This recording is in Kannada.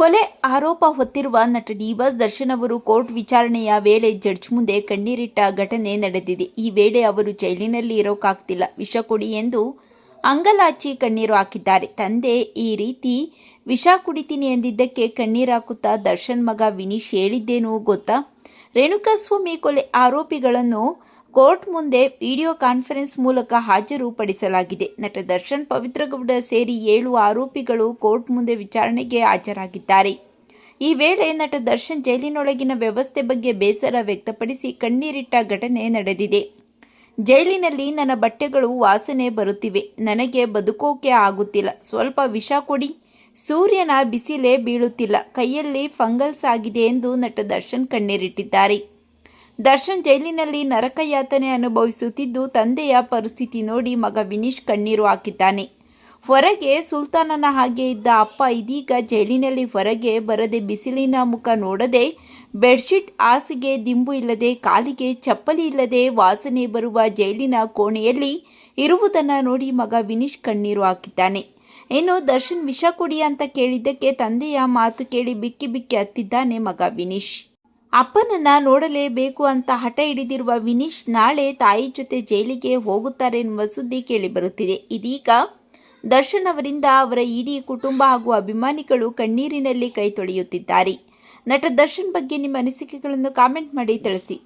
ಕೊಲೆ ಆರೋಪ ಹೊತ್ತಿರುವ ನಟ ಡಿಬಾಸ್ ದರ್ಶನ್ ಅವರು ಕೋರ್ಟ್ ವಿಚಾರಣೆಯ ವೇಳೆ ಜಡ್ಜ್ ಮುಂದೆ ಕಣ್ಣೀರಿಟ್ಟ ಘಟನೆ ನಡೆದಿದೆ. ಈ ವೇಳೆ ಅವರು ಜೈಲಿನಲ್ಲಿ ಇರೋಕ್ಕಾಗ್ತಿಲ್ಲ ವಿಷ ಕೊಡಿ ಎಂದು ಅಂಗಲಾಚಿ ಕಣ್ಣೀರು ಹಾಕಿದ್ದಾರೆ. ತಂದೆ, ಈ ರೀತಿ ವಿಷ ಕುಡಿತೀನಿ ಎಂದಿದ್ದಕ್ಕೆ ಕಣ್ಣೀರು ಹಾಕುತ್ತಾ ದರ್ಶನ್ ಮಗ ವಿನೀಶ್ ಹೇಳಿದ್ದೇನು ಗೊತ್ತಾ? ರೇಣುಕಾಸ್ವಾಮಿ ಕೊಲೆ ಆರೋಪಿಗಳನ್ನು ಕೋರ್ಟ್ ಮುಂದೆ ವಿಡಿಯೋ ಕಾನ್ಫರೆನ್ಸ್ ಮೂಲಕ ಹಾಜರುಪಡಿಸಲಾಗಿದೆ. ನಟ ದರ್ಶನ್ ಪವಿತ್ರಗೌಡ ಸೇರಿ ಏಳು ಆರೋಪಿಗಳು ಕೋರ್ಟ್ ಮುಂದೆ ವಿಚಾರಣೆಗೆ ಹಾಜರಾಗಿದ್ದಾರೆ. ಈ ವೇಳೆ ನಟ ದರ್ಶನ್ ಜೈಲಿನೊಳಗಿನ ವ್ಯವಸ್ಥೆ ಬಗ್ಗೆ ಬೇಸರ ವ್ಯಕ್ತಪಡಿಸಿ ಕಣ್ಣೀರಿಟ್ಟ ಘಟನೆ ನಡೆದಿದೆ. ಜೈಲಿನಲ್ಲಿ ನನ್ನ ಬಟ್ಟೆಗಳು ವಾಸನೆ ಬರುತ್ತಿವೆ. ನನಗೆ ಬದುಕೋಕೆ ಆಗುತ್ತಿಲ್ಲ. ಸ್ವಲ್ಪ ವಿಷ ಕೊಡಿ. ಸೂರ್ಯನ ಬಿಸಿಲೇ ಬೀಳುತ್ತಿಲ್ಲ. ಕೈಯಲ್ಲಿ ಫಂಗಲ್ಸ್ ಆಗಿದೆ ಎಂದು ನಟ ದರ್ಶನ್ ಕಣ್ಣೀರಿಟ್ಟಿದ್ದಾರೆ. ದರ್ಶನ್ ಜೈಲಿನಲ್ಲಿ ನರಕಯಾತನೆ ಅನುಭವಿಸುತ್ತಿದ್ದು, ತಂದೆಯ ಪರಿಸ್ಥಿತಿ ನೋಡಿ ಮಗ ವಿನೀಶ್ ಕಣ್ಣೀರು ಹಾಕಿದ್ದಾನೆ. ಹೊರಗೆ ಸುಲ್ತಾನನ ಹಾಗೆ ಇದ್ದ ಅಪ್ಪ ಇದೀಗ ಜೈಲಿನಲ್ಲಿ ಹೊರಗೆ ಬರದೆ ಬಿಸಿಲಿನ ಮುಖ ನೋಡದೆ ಬೆಡ್ಶೀಟ್ ಹಾಸಿಗೆ ದಿಂಬು ಇಲ್ಲದೆ ಕಾಲಿಗೆ ಚಪ್ಪಲಿ ಇಲ್ಲದೆ ವಾಸನೆ ಬರುವ ಜೈಲಿನ ಕೋಣೆಯಲ್ಲಿ ಇರುವುದನ್ನು ನೋಡಿ ಮಗ ವಿನೀಶ್ ಕಣ್ಣೀರು ಹಾಕಿದ್ದಾನೆ. ಇನ್ನು ದರ್ಶನ್ ವಿಷ ಕೊಡಿ ಅಂತ ಕೇಳಿದ್ದಕ್ಕೆ ತಂದೆಯ ಮಾತು ಕೇಳಿ ಬಿಕ್ಕಿ ಬಿಕ್ಕಿ ಹತ್ತಿದ್ದಾನೆ ಮಗ ವಿನೀಶ್. ಅಪ್ಪನನ್ನ ನೋಡಲೇಬೇಕು ಅಂತ ಹಠ ಹಿಡಿದಿರುವ ವಿನೀಶ್ ನಾಳೆ ತಾಯಿ ಜೊತೆ ಜೈಲಿಗೆ ಹೋಗುತ್ತಾರೆ ಎನ್ನುವ ಸುದ್ದಿ ಕೇಳಿಬರುತ್ತಿದೆ ಇದೀಗ ದರ್ಶನ್ ಅವರಿಂದ ಅವರ ಇಡೀ ಕುಟುಂಬ ಹಾಗೂ ಅಭಿಮಾನಿಗಳು ಕಣ್ಣೀರಿನಲ್ಲಿ ಕೈ ತೊಳೆಯುತ್ತಿದ್ದಾರೆ. ನಟ ದರ್ಶನ್ ಬಗ್ಗೆ ನಿಮ್ಮ ಅನಿಸಿಕೆಗಳನ್ನು ಕಾಮೆಂಟ್ ಮಾಡಿ ತಿಳಿಸಿ.